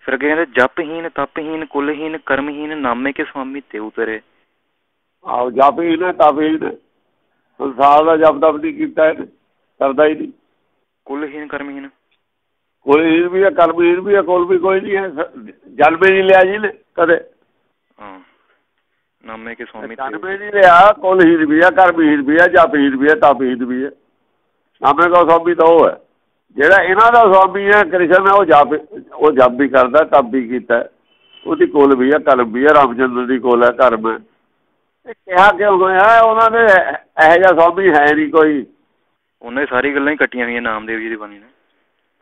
ਫਿਰ ਕਹਿੰਦੇ ਜਪਹੀਨ ਤਪਹੀਨ ਕੁਲਹੀਨ ਕਰਮਹੀਨ ਨਾਮੇ ਕੇ ਸੁਆਮੀ ਤੇ ਉਤਰੇ। ਆਹ ਜਪ ਹੀ ਨੇ ਤਪ ਹੀ। ਨੇ ਸੰਸਾਰ ਦਾ ਜਪ ਤਪ ਨਹੀਂ ਕੀਤਾ ਇਹਨੇ ਕਰਦਾ ਹੀ ਨਹੀਂ। ਕੁਲਹੀਨ ਕਰਮਹੀਨ। ਕੋਈ ਹੀਰ ਵੀ ਹੈ ਕਰਮ ਹੀਰ ਵੀ ਹੈ ਕੋਲ ਵੀ ਕੋਈ ਨਹੀਂ ਹੈ। ਜਨਮੇ ਨਹੀਂ ਲਿਆ ਜੀ ਨੇ ਕਦੇ। ਹਾਂ। ਨਾਮੇ ਕੇ ਸੁਆਮੀ ਤੇ ਜਨਮੇ ਨਹੀਂ ਲਿਆ ਕੋਲ ਹੀਰ ਵੀ ਹੈ ਕਰਮ ਹੀਰ ਵੀ ਹੈ ਜਪ ਹੀਰ ਵੀ ਹੈ ਤਪ ਹੀਰ ਵੀ ਹੈ। ਨਾਮੇ ਦਾ ਸਵਾਮੀ ਤਾਂ ਉਹ ਹੈ। ਜਿਹੜਾ ਇਹਨਾਂ ਦਾ ਸਵਾਮੀ ਹੈ ਕ੍ਰਿਸ਼ਨ ਉਹ ਜਪ ਉਹ ਜਪ ਵੀ ਕਰਦਾ ਤਪ ਵੀ ਕੀਤਾ। ਉਹਦੀ ਕੋਲ ਵੀ ਹੈ ਕਰਮ ਵੀ ਹੈ ਰਾਮਚੰਦਰ ਦੀ ਕੋਲ ਹੈ ਕਰਮ ਹੈ। ਇਹ ਕਿਹਾ ਕਿਉਂ ਹੋਇਆ ਉਹਨਾਂ ਦੇ ਇਹੋ ਜਿਹਾ ਸਵਾਮੀ ਹੈ ਨਹੀਂ ਕੋਈ। ਉਹਨਾਂ ਸਾਰੀ ਗੱਲਾਂ ਹੀ ਕੱਟੀਆਂ ਹੋਈਆਂ ਨਾਮਦੇਵ ਜੀ ਦੀ ਬਾਣੀ ਨੇ।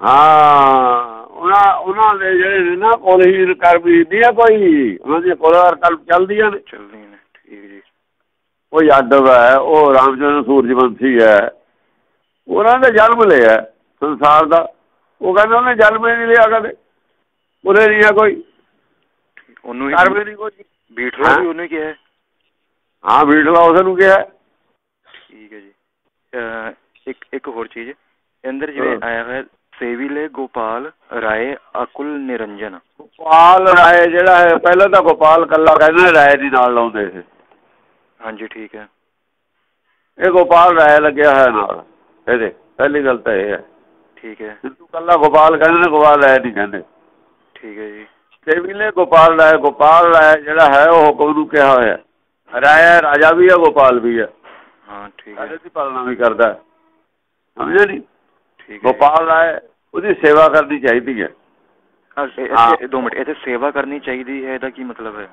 ਹਾਂ ਉਹਨਾਂ ਉਹਨਾਂ ਦੇ ਜਿਹੜੇ ਨੇ ਨਾ ਕੋਲ ਹੀ ਕਰਮੀ ਨਹੀਂ ਹੈ ਕੋਈ। ਉਹਨਾਂ ਦੀ ਕੋਲ ਕਰਮ ਚੱਲਦੀਆਂ ਨੇ। ਚੱਲਦੀਆਂ ਨੇ ਠੀਕ ਜੀ। ਉਹ ਯਾਦਵ ਹੈ ਉਹ ਰਾਮਚੰਦਰ ਸੂਰਜਵੰਸ਼ੀ ਹੈ। ਉਹਨਾਂ ਨੇ ਜਨਮ ਲਿਆ ਸੰਸਾਰ ਦਾ। ਉਹ ਕਹਿੰਦੇ ਉਹਨੇ ਜਨਮ ਹੀ ਨਹੀਂ ਲਿਆ ਕਦੇ। ਉਹਨੇ ਨਹੀਂ ਹੈ ਕੋਈ। ਉਹਨੂੰ ਹੀ ਕਰਮ ਹੀ ਨਹੀਂ ਕੋਈ। ਬੀਟਲਾ ਹਾਂ। ਵੀ ਉਹਨੇ ਕਿਹਾ ਹੈ। ਬੀਟਲਾ ਉਸ ਨੂੰ ਕਿਹਾ ਠੀਕ ਹੈ ਜੀ। ਇੱਕ ਇੱਕ ਹੋਰ ਚੀਜ਼। ਅੰਦਰ ਜਿਵੇਂ। ਆਇਆ ਹੋਇਆ ਸੇਵੀਲੇ ਗੋਪਾਲ ਰਾਏ ਅਕੁਲ ਨਿਰੰਜਨ। ਗੋਪਾਲ ਰਾਏ ਜਿਹੜਾ ਹੈ ਪਹਿਲਾਂ ਤਾਂ ਗੋਪਾਲ ਕੱਲਾ ਕਹਿੰਦੇ ਰਾਏ ਦੀ ਨਾਲ ਲਾਉਂਦੇ ਸੀ। ਹਾਂਜੀ ਠੀਕ ਹੈ। ਇਹ ਗੋਪਾਲ ਰਾਏ ਲੱਗਿਆ ਹੋਇਆ ਨਾਲ। ਇਹਦੇ ਪਹਿਲੀ ਗੱਲ ਤਾਂ ਇਹ ਹੈ। ਠੀਕ ਹੈ। ਸਿੱਧੂ ਕੱਲਾ ਗੋਪਾਲ ਕਹਿੰਦੇ ਨੇ ਗੋਪਾਲ ਰਾਏ ਨਹੀਂ ਕਹਿੰਦੇ। ਠੀਕ ਹੈ ਜੀ। ਦੇਵੀਲੇ ਗੋਪਾਲ ਰਾਏ ਗੋਪਾਲ ਰਾਏ ਜਿਹੜਾ ਹੈ ਉਹ ਹੁਕਮ ਨੂੰ ਕਿਹਾ ਹੋਇਆ। ਰਾਇਆ ਰਾਜਾ ਵੀ ਹੈ ਗੋਪਾਲ ਵੀ ਹੈ ਹਾਂ ਠੀਕ ਹੈ। ਪਾਲਣਾ ਵੀ ਕਰਦਾ। ਸਮਝਿਆ ਨਹੀਂ ਠੀਕ। ਗੋਪਾਲ ਰਾਏ ਉਹਦੀ ਸੇਵਾ ਕਰਨੀ ਚਾਹੀਦੀ ਹੈ। ਇੱਥੇ- ਦੋ ਮਿੰਟ ਇੱਥੇ ਸੇਵਾ ਕਰਨੀ ਚਾਹੀਦੀ ਹੈ ਇਹਦਾ ਕੀ ਮਤਲਬ ਹੈ?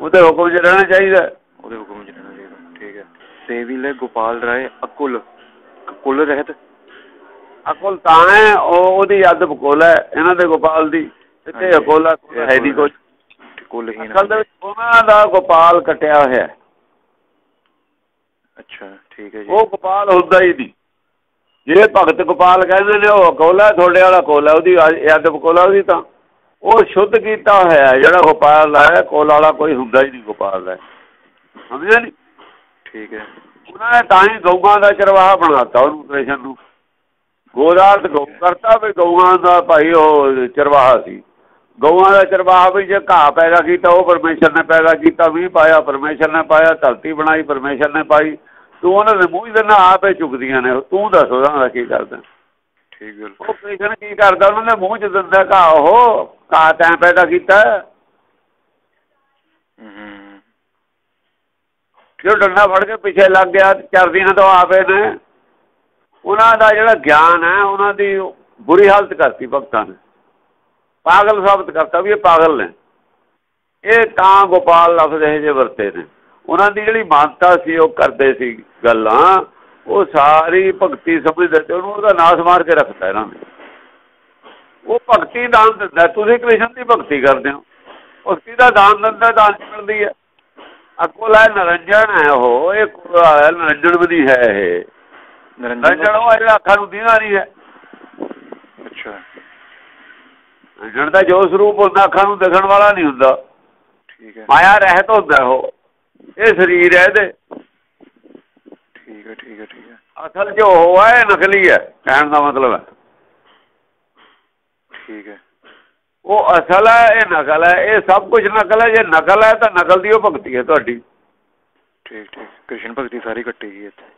ਉਹਦੇ ਹੁਕਮ 'ਚ ਰਹਿਣਾ ਚਾਹੀਦਾ। ਉਹਦੇ ਹੁਕਮ ਚ ਰਹਿਣਾ ਚਾਹੀਦਾ। ਠੀਕ ਹੈ। ਸੇਵੀਲੇ ਗੋਪਾਲ ਰਾਏ ਅਕੁਲ ਕੁਲ ਰਹਿਤ। ਅਕਲ ਤਾਂ ਹੈ ਉਹ ਉਹਦੀ ਯਾਦ ਬਕੋਲ ਹੈ ਇਹਨਾਂ ਦੇ ਗੋਪਾਲ ਦੀ। ਤੇ ਹਾਂਜੀ। ਅਕੋਲ ਹੈ ਹੈ ਨਹੀਂ ਕੋਈ। ਕੁਲਹੀਨ ਅਸਲ ਦੇ ਵਿੱਚ ਉਹਨਾਂ ਦਾ ਗੋਪਾਲ ਕਟਿਆ ਹੋਇਆ ਹੈ। ਅੱਛਾ ਠੀਕ ਹੈ ਜੀ। ਉਹ ਗੋਪਾਲ ਹੁੰਦਾ ਹੀ ਨਹੀਂ। ਜਿਹੜੇ ਭਗਤ ਗੋਪਾਲ ਕਹਿੰਦੇ ਨੇ ਉਹ ਕੋਲਾ ਤੁਹਾਡੇ ਵਾਲਾ ਕੋਲਾ ਉਹਦੀ ਯਾਦ ਕੋਲਾ ਉਹਦੀ ਤਾਂ। ਉਹ ਸ਼ੁੱਧ ਕੀਤਾ ਹੋਇਆ ਹੈ, ਜਿਹੜਾ ਗੋਪਾਲ ਹੈ ਕੋਲ ਵਾਲਾ ਕੋਈ ਹੁੰਦਾ ਹੀ ਨਹੀਂ ਗੋਪਾਲ ਦਾ। ਸਮਝਿਆ ਨਹੀਂ ਠੀਕ ਹੈ। ਉਹਨਾਂ ਨੇ ਤਾਂ ਹੀ ਗਊਆਂ ਦਾ ਚਰਵਾਹਾ ਬਣਾਤਾ ਉਹਨੂੰ ਕ੍ਰਿਸ਼ਨ ਨੂੰ। ਗੋਦਾਰਤ ਗਊ ਕਰਤਾ ਵੀ ਗਊਆਂ ਦਾ ਭਾਈ ਉਹ ਚਰਵਾਹਾ ਸੀ। ਗਊਆਂ ਦਾ ਚਰਵਾਹਾ ਵੀ ਜੇ ਘਾਹ ਪੈਦਾ ਕੀਤਾ ਉਹ ਪਰਮੇਸ਼ਰ ਨੇ ਪੈਦਾ ਕੀਤਾ ਵੀ ਪਾਇਆ ਪਰਮੇਸ਼ਰ ਨੇ ਪਾਇਆ ਧਰਤੀ ਬਣਾਈ ਪਰਮੇਸ਼ਰ ਨੇ ਪਾਈ। ਤੂੰ ਉਹਨਾਂ ਦੇ ਮੂੰਹ ਦੇ ਨਾਲ ਆਪੇ ਚੁੱਕਦੀਆਂ ਨੇ ਤੂੰ ਦੱਸ ਉਹਨਾਂ ਦਾ ਕੀ ਕਰਦਾ? ਠੀਕ ਬਿਲਕੁਲ ਉਹ ਕ੍ਰਿਸ਼ਨ ਕੀ ਕਰਦਾ? ਉਹਨਾਂ ਦੇ ਮੂੰਹ 'ਚ ਦਿੰਦਾ ਘਾਹ ਉਹ ਘਾਹ ਤੈਂ ਪੈਦਾ ਕੀਤਾ। ਹੂੰ, ਹੂੰ ਜੋ ਡੰਡਾ ਫੜ ਕੇ ਪਿੱਛੇ ਲੱਗ ਗਿਆ ਚਰਦੀਆਂ ਤੋਂ ਆਪੇ ਨੇ। ਉਹਨਾਂ ਦਾ ਜਿਹੜਾ ਗਿਆਨ ਹੈ, ਉਹਨਾਂ ਦੀ ਬੁਰੀ ਹਾਲਤ ਕਰਤੀ ਭਗਤਾਂ ਨੇ। ਪਾਗਲ ਸਾਬਤ ਕਰਤਾ ਵੀ ਇਹ ਪਾਗਲ ਨੇ। ਇਹ ਤਾਂ ਗੋਪਾਲ ਲਫ਼ਜ਼ ਇਹ ਜੇ ਵਰਤੇ ਨੇ। ਉਹਨਾਂ ਦੀ ਜਿਹੜੀ ਮਾਨਤਾ ਸੀ, ਉਹ ਕਰਦੇ ਸੀ ਗੱਲਾਂ, ਉਹ ਸਾਰੀ ਭਗਤੀ ਸਮਝਦੇ ਤੇ ਉਹਨੂੰ ਉਹਦਾ ਨਾਸ ਮਾਰ ਕੇ ਰੱਖਦਾ ਇਹਨਾਂ ਨੇ। ਉਹ ਭਗਤੀ ਦਾਨ ਦਿੰਦਾ ਤੁਸੀਂ ਕ੍ਰਿਸ਼ਨ ਦੀ ਭਗਤੀ ਕਰਦੇ ਹੋ। ਭਗਤੀ ਦਾ ਦਾਨ ਦਿੰਦਾ, ਦਾਨ ਚ ਮਿਲਦੀ ਹੈ। ਅਕੋਲ ਹੈ ਨਰੰਜਨ ਹੈ ਉਹ, ਇਹ ਕੋਲ ਨਰੰਜਨ ਵੀ ਨਹੀਂ ਹੈ ਇਹ। ਨਿਰੰਜਨ ਨਰੰਜਨ ਉਹ ਹੈ ਜਿਹੜਾ ਅੱਖਾਂ ਨੂੰ ਦੀਦਾ ਨਹੀਂ ਹੈ। ਅੱਛਾ। ਨਰੰਜਨ ਦਾ ਜੋ ਸਰੂਪ ਹੁੰਦਾ ਅੱਖਾਂ ਨੂੰ ਦਿਖਣ ਵਾਲਾ ਨਹੀਂ ਹੁੰਦਾ। ਠੀਕ ਹੈ। ਮਾਇਆ ਰਹਿਤ ਹੁੰਦਾ ਉਹ। ਇਹ ਸਰੀਰ ਹੈ ਇਹਦੇ। ਠੀਕ ਹੈ ਠੀਕ ਹੈ ਠੀਕ ਹੈ। ਅਸਲ ਉਹ ਹੈ ਇਹ ਨਕਲੀ ਹੈ। ਕਹਿਣ ਦਾ ਮਤਲਬ ਹੈ। ਠੀਕ ਹੈ। ਉਹ ਅਸਲ ਹੈ ਇਹ ਨਕਲ ਹੈ। ਇਹ ਸਭ ਕੁਝ ਨਕਲ ਹੈ। ਜੇ ਨਕਲ ਹੈ ਤਾਂ ਨਕਲ ਦੀ ਉਹ ਭਗਤੀ ਹੈ ਤੁਹਾਡੀ। ਠੀਕ ਠੀਕ। ਕ੍ਰਿਸ਼ਨ ਭਗਤੀ ਸਾਰੀ ਕੱਟੀ ਗਈ ਇੱਥੇ।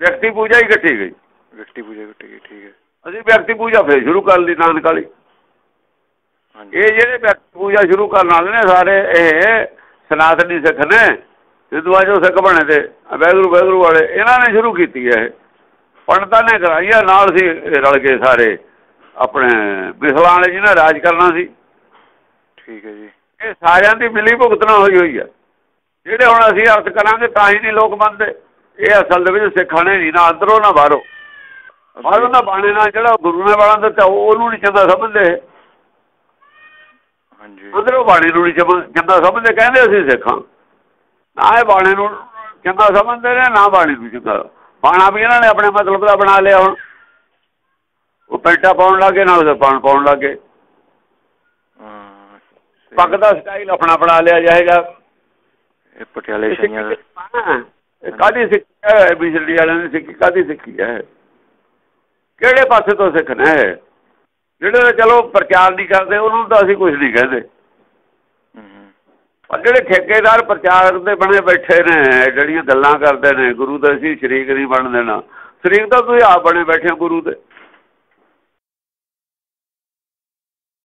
ਵਿਅਕਤੀ ਪੂਜਾ ਹੀ ਕੱਟੀ ਗਈ। ਵਿਅਕਤੀ ਪੂਜਾ ਕੱਟੀ ਗਈ ਠੀਕ ਹੈ। ਅਸੀਂ ਵਿਅਕਤੀ ਪੂਜਾ ਫੇਰ ਸ਼ੁਰੂ ਕਰ ਲਈ ਨਾਨਕ ਵਾਲੀ। ਇਹ ਜਿਹੜੇ ਵਿਅਕਤੀ ਪੂਜਾ ਸ਼ੁਰੂ ਕਰਨ ਵਾਲੇ ਨੇ ਸਾਰੇ ਇਹ ਸਨਾਤਨੀ ਸਿੱਖ ਨੇ ਹਿੰਦੂਆਂ ਜੋ ਸਿੱਖ ਬਣੇ ਤੇ ਵੈਗਰੂ ਵੈਗਰੂ ਵਾਲੇ ਇਹਨਾਂ ਨੇ ਸ਼ੁਰੂ ਕੀਤੀ ਹੈ ਪੰਡਤਾਂ ਨੇ ਕਰਾਈਆ ਨਾਲ ਸੀ ਰਲ ਕੇ ਸਾਰੇ ਆਪਣੇ ਮਿਸਲਾਂ ਵਾਲੇ ਜਿਹਨਾਂ ਰਾਜ ਕਰਨਾ ਸੀ। ਠੀਕ ਹੈ ਜੀ। ਇਹ ਸਾਰਿਆਂ ਦੀ ਮਿਲੀ ਭੁਗਤਣਾ ਹੋਈ ਹੋਈ ਹੈ। ਜਿਹੜੇ ਹੁਣ ਅਸੀਂ ਅਰਥ ਕਰਾਂਗੇ ਤਾਂ ਹੀ ਨਹੀਂ ਲੋਕ ਮੰਨਦੇ। ਇਹ ਅਸਲ ਦੇ ਵਿੱਚ ਸਿੱਖਾਂ ਨੇ ਨਹੀਂ ਨਾ ਅੰਦਰੋਂ ਨਾ ਬਾਹਰੋਂ। ਬਾਹਰੋਂ ਦਾ ਬਾਣੇ ਨਾਲ ਜਿਹੜਾ ਗੁਰੂ ਨੇ ਬਾਣਾ ਦਿੱਤਾ ਉਹ- ਉਹਨੂੰ ਨਹੀਂ ਚੰਗਾ ਸਮਝਦੇ। ਹਾਂਜੀ। ਅੰਦਰੋਂ ਬਾਣੇ ਨੂੰ ਨਹੀਂ ਚੰਗਾ ਸਮਝਦੇ ਕਹਿੰਦੇ ਅਸੀਂ ਸਿੱਖਾਂ। ਨਾ ਇਹ ਬਾਣੇ ਨੂੰ ਚੰਗਾ ਸਮਝਦੇ ਨੇ ਨਾ ਬਾਣੇ ਨੂੰ ਚੰਗਾ। ਬਾਣਾ ਵੀ ਇਹਨਾਂ ਨੇ ਆਪਣੇ ਮਤਲਬ ਦਾ ਬਣਾ ਲਿਆ ਹੁਣ। ਉਹ ਪੈਂਟਾ ਪਾਉਣ ਲੱਗੇ ਨਾਲ ਪਾਣ ਪਾਉਣ ਲੱਗੇ। ਪੱਗ ਦਾ ਸਟਾਈਲ ਆਪਣਾ ਬਣਾ ਲਿਆ ਜਾਏਗਾ। ਇਹ ਪਟਿਆਲੇ ਸ਼ਾਹੀਆਂ ਦਾ ਹਾਂ, ਇਹ ਕਾਦੀ ਸਿੱਖੀ ਹੈ? ਬਿਜਲੀ ਵਾਲਿਆਂ ਨੇ ਸਿੱਖੀ ਕਾਦੀ ਸਿੱਖੀ ਹੈ? ਕਿਹੜੇ ਪਾਸੇ ਤੋਂ ਸਿੱਖਣਾ ਹੈ? ਜਿਹੜੇ ਚਲੋ ਪ੍ਰਚਾਰ ਨਹੀਂ ਕਰਦੇ, ਉਹਨਾਂ ਨੂੰ ਤਾਂ ਅਸੀਂ ਕੁਝ ਨਹੀਂ ਕਹਿੰਦੇ। ਪਰ ਜਿਹੜੇ ਠੇਕੇਦਾਰ ਪ੍ਰਚਾਰ ਦੇ ਬਣੇ ਬੈਠੇ ਨੇ, ਜਿਹੜੀਆਂ ਗੱਲਾਂ ਕਰਦੇ ਨੇ, ਗੁਰੂ ਦੇ ਅਸੀਂ ਸ਼ਰੀਕ ਨਹੀਂ ਬਣ ਦੇਣਾ। ਸ਼ਰੀਕ ਤਾਂ ਤੁਸੀਂ ਆਪ ਬਣੇ ਬੈਠੇ ਹੋ ਗੁਰੂ ਦੇ।